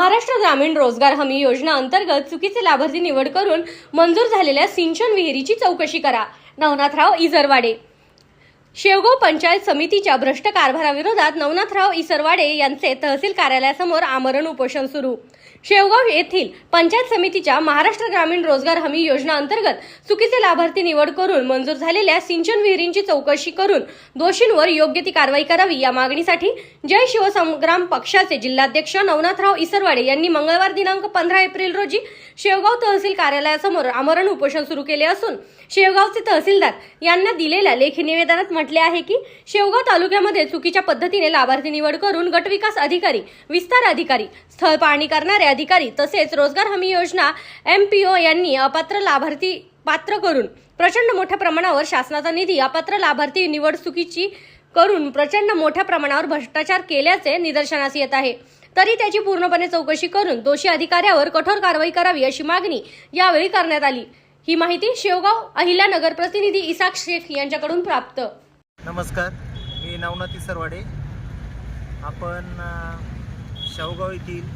महाराष्ट्र ग्रामीण रोजगार हमी योजना अंतर्गत चुकीचे लाभार्थी निवड करून मंजूर झालेल्या सिंचन विहिरीची चौकशी करा. नवनाथराव इजरवाडे. शेवगाव पंचायत समितीच्या भ्रष्ट कारभाराविरोधात नवनाथराव इसरवाडे यांचे तहसील कार्यालयासमोर आमरण उपोषण सुरू. शेवगाव येथील पंचायत समितीच्या महाराष्ट्र ग्रामीण रोजगार हमी योजना अंतर्गत चुकीचे लाभार्थी निवड करून मंजूर झालेल्या सिंचन विहिरींची चौकशी करून दोषींवर योग्य ती कारवाई करावी या मागणीसाठी जय शिवसंग्राम पक्षाचे जिल्हाध्यक्ष नवनाथराव इसरवाडे यांनी मंगळवार दिनांक पंधरा एप्रिल रोजी शेवगाव तहसील कार्यालयासमोर आमरण उपोषण सुरू केले असून शेवगावचे तहसीलदार यांना दिलेल्या लेखी निवेदनात म्हटले आहे की शेवगाव तालुक्यामध्ये चुकीच्या पद्धतीने लाभार्थी निवड करून गटविकास अधिकारी विस्तार अधिकारी स्थळ पाहणी करणारे अधिकारी तसेच रोजगार हमी योजना एमपीओ यांनी अपात्र लाभार्थी पात्र करून प्रचंड मोठ्या प्रमाणावर शासनाचा निधी अपात्र लाभार्थी निवड चुकीची करून प्रचंड मोठ्या प्रमाणावर भ्रष्टाचार केल्याचे निदर्शनास येत आहे. तरी त्याची पूर्णपणे चौकशी करून दोषी अधिकाऱ्यावर कठोर कारवाई करावी अशी मागणी यावेळी करण्यात आली. ही माहिती शेवगाव अहिल्यानगर प्रतिनिधी इसाक शेख यांच्याकडून प्राप्त. नमस्कार मी नवनाथी सरवाडे आपण शाहूगाव येथील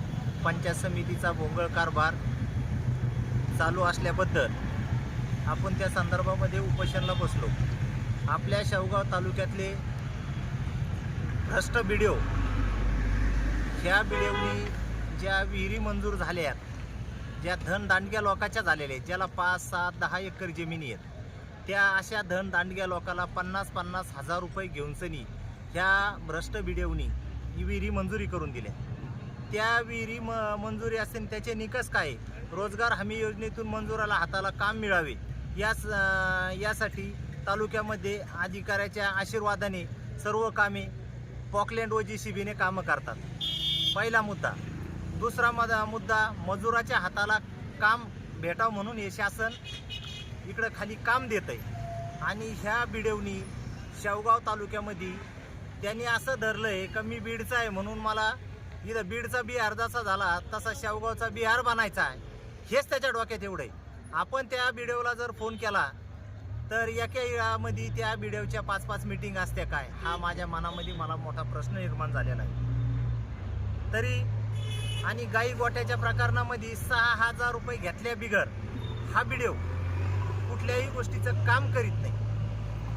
पंचायत समितीचा भोंगळ कारभार चालू असल्याबद्दल आपण त्या संदर्भामध्ये उपोषणला बसलो. आपल्या शाहूगाव तालुक्यातले भ्रष्ट बिडिओ ह्या बिडिओनी ज्या विहिरी मंजूर झाल्या ज्या धनदांडग्या लोकांच्या झालेल्या आहेत ज्याला पाच सात दहा एकर जमिनी आहेत त्या अशा धन दांडग्या लोकांना पन्नास पन्नास हजार रुपये घेऊन सनी ह्या भ्रष्ट बिडेवनी विहिरी मंजुरी करून दिल्या. त्या विहिरी म मंजुरी असेल त्याचे निकष काय? आहे? रोजगार हमी योजनेतून मंजुराला हाताला काम मिळावे. यास यासाठी तालुक्यामध्ये अधिकाऱ्याच्या आशीर्वादाने सर्व कामे पॉकलँड व जी सी बीने कामं करतात. पहिला मुद्दा. दुसरा मदा मुद्दा मजुराच्या हाताला काम भेटावं म्हणून हे शासन इकडं खाली काम देत आहे. आणि ह्या बिडवनी शेवगाव तालुक्यामध्ये त्यांनी असं धरलं आहे का मी बीडचा आहे म्हणून मला इथं बीडचा बिहार जसा झाला तसा शेवगावचा बिहार बनायचा आहे. हेच त्याच्या डोक्यात एवढं आहे. आपण त्या बिडेवला जर फोन केला तर एका यामध्ये त्या बिडेवच्या पाच पाच मिटिंग असत्या काय? हा माझ्या मनामध्ये मला मोठा प्रश्न निर्माण झालेला आहे. तरी आणि गाई गोट्याच्या प्रकरणामध्ये सहा हजार रुपये घेतल्या बिगर हा बिडेव. कुठल्याही गोष्टीचं काम करीत नाही.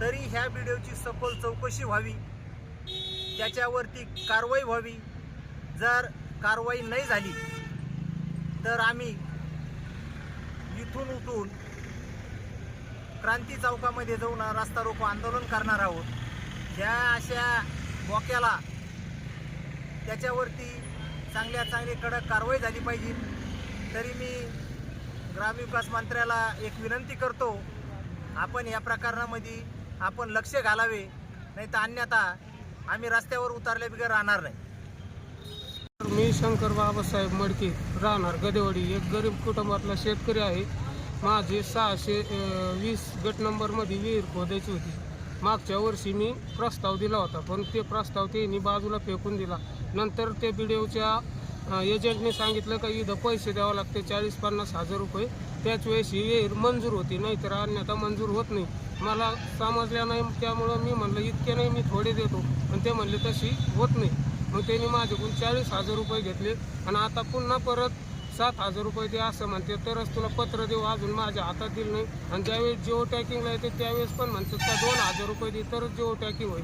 तरी ह्या व्हिडिओची सखोल चौकशी व्हावी. त्याच्यावरती कारवाई व्हावी. जर कारवाई नाही झाली तर आम्ही इथून उठून क्रांती चौकामध्ये जाऊन रास्ता रोको आंदोलन करणार आहोत. ह्या अशा मोक्याला त्याच्यावरती चांगल्या चांगली कडक कारवाई झाली पाहिजे. तरी मी ग्रामविकास मंत्र्याला एक विनंती करतो आपण या प्रकरणामध्ये आपण लक्ष घालावे नाही तर अन्यथा आम्ही रस्त्यावर उतरल्या बिगर राहणार नाही. मी शंकर बाबासाहेब मडके राहणार गदेवाडी. एक गरीब कुटुंबातला शेतकरी आहे. माझे सहाशे वीस गट नंबरमध्ये विहीर खोदायची होती. मागच्या वर्षी मी प्रस्ताव दिला होता पण ते प्रस्ताव त्यांनी बाजूला फेकून दिला. नंतर ते ओच्या एजंटने सांगितलं का इथं पैसे द्यावं लागते चाळीस पन्नास हजार रुपये. त्याच वेळेस ही विहीर मंजूर होती नाहीतर अन्यथा मंजूर होत नाही. मला समजल्या नाही त्यामुळं मी म्हणलं इतके नाही मी थोडे देतो. पण ते म्हणले तशी होत नाही. मग त्यांनी माझ्याकडून चाळीस हजार रुपये घेतले. आणि आता पुन्हा परत सात हजार रुपये दे असं म्हणते. तरच तुला पत्र देऊ अजून माझ्या हातात दिलं नाही. आणि ज्यावेळेस जिओ टॅकिंगला येते त्यावेळेस पण म्हणतात का दोन हजार रुपये दे तरच जिओ टॅकिंग होईल.